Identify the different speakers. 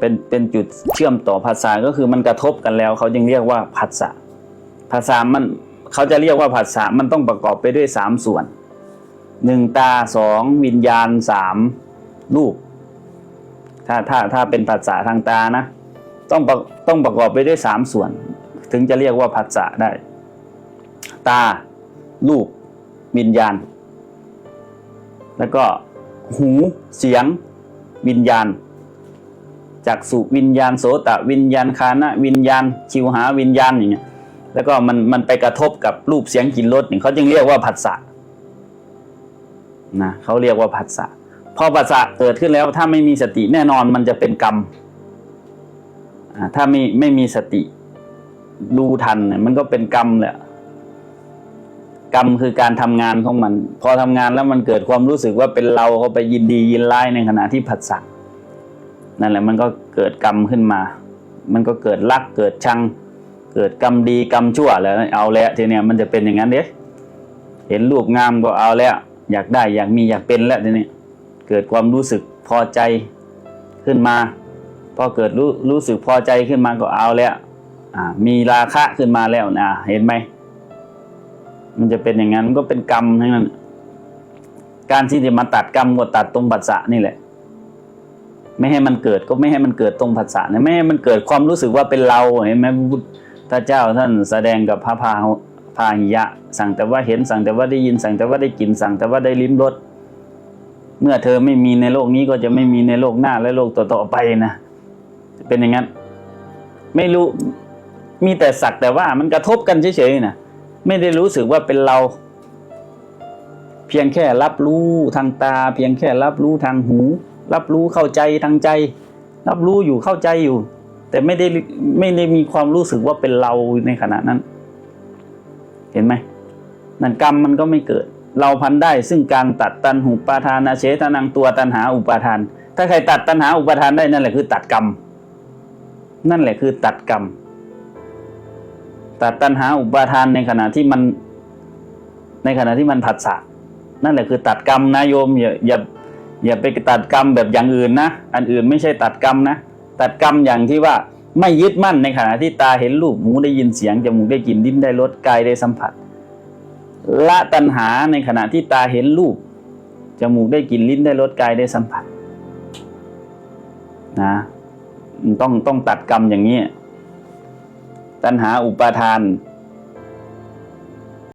Speaker 1: เป็นเป็นจุดเชื่อมต่อภาษาก็คือมันกระทบกันแล้ว เขาจึงเรียกว่าผัสสะภาษามันเขาจะเรียกว่าผัสสะมันต้องประกอบไปด้วยสามส่วนหนึ่งตาสองวิญญาณสามรูป ถ้าถ้าถ้าเป็นภาษาทางตานะ ต้องต้องประกอบไปด้วยสามส่วน ถึงจะเรียกว่าผัสสะได้ ตา รูป วิญญาณ แล้วก็หูเสียง วิญญาณ จากสุวิญญาณโสตะวิญญาณคานะวิญญาณชิวหาวิญญาณอย่างเงี้ยแล้วก็มันมันไปกระทบกับรูปเสียงกลิ่นรสเนี่ยเขาจึงเรียกว่าผัสสะนะเขาเรียกว่าผัสสะพอผัสสะเกิดขึ้นแล้วถ้าไม่มีสติแน่นอนมันจะเป็นกรรมถ้าไม่ไม่มีสติดูทันเนี่ยมันก็เป็นกรรมแหละกรรมคือการทำงานของมัน พอทำงานแล้วมันเกิดความรู้สึกว่าเป็นเราเขาไปยินดียินร้ายในขณะที่ผัสสะ นั่นแหละมันก็เกิดกรรมขึ้นมา มันก็เกิดรักเกิดชัง เกิดกรรมดีกรรมชั่วแล้วเอาแล้วทีเนี้ยมันจะเป็นอย่างนั้นเด้เห็นรูปงามก็เอาแล้ว อยากได้อยากมีอยากเป็นแล้วทีนี้เกิดความรู้สึกพอใจขึ้นมาพอเกิดรู้รู้สึกพอใจขึ้นมาก็เอาแล้วอ่ามีราคะขึ้นมาแล้วนะเห็นไหมมันจะเป็นอย่างนั้นมันก็เป็นกรรมทั้งนั้น การที่จะมาตัดกรรมก็ตัดตรงปัสสะนี่แหละ ไม่ให้มันเกิดก็ไม่ให้มันเกิดตรงผัสสะนี่ยไม่ให้มันเกิดความรู้สึกว่าเป็นเราเห็นไหมพระพุทธเจ้าท่านแสดงกับพระพาพาหิยะ สั่งแต่ว่าเห็นสั่งแต่ว่าได้ยินสั่งแต่ว่าได้กลิ่นสั่งแต่ว่าได้ลิ้มรสเมื่อเธอไม่มีในโลกนี้ก็จะไม่มีในโลกหน้าและโลกต่อๆไปนะเป็นอย่างนั้น ไม่รู้มีแต่สักแต่ว่ามันกระทบกันเฉยๆนะไม่ได้รู้สึกว่าเป็นเรา เพียงแค่รับรู้ทางตา เพียงแค่รับรู้ทางหู รับรู้เข้าใจทางใจ รับรู้อยู่เข้าใจอยู่ แต่ไม่ได้ไม่ได้มีความรู้สึกว่าเป็นเราในขณะนั้น เห็นไหมนั่นกรรมมันก็ไม่เกิด เราพันได้ซึ่งการตัดตันหูปาทานาเชตนังตัวตันหาอุปาทาน ถ้าใครตัดตันหาอุปาทานได้นั่นแหละคือตัดกรรม นั่นแหละคือตัดกรรม ตัดตันหาอุปาทานในขณะที่มันในขณะที่มันผัสสะนั่นแหละคือตัดกรรมนะโยมอย่าอย่า อย่าไปตัดกรรมแบบอย่างอื่นนะ อันอื่นไม่ใช่ตัดกรรมนะ ตัดกรรมอย่างที่ว่าไม่ยึดมั่นในขณะที่ตาเห็นรูปหูได้ยินเสียงจมูกได้กลิ่นลิ้นได้รสกายได้สัมผัส ละตัณหาในขณะที่ตาเห็นรูปจมูกได้กลิ่นลิ้นได้รสกายได้สัมผัสนะต้องต้องตัดกรรมอย่างนี้ ตัณหาอุปาทาน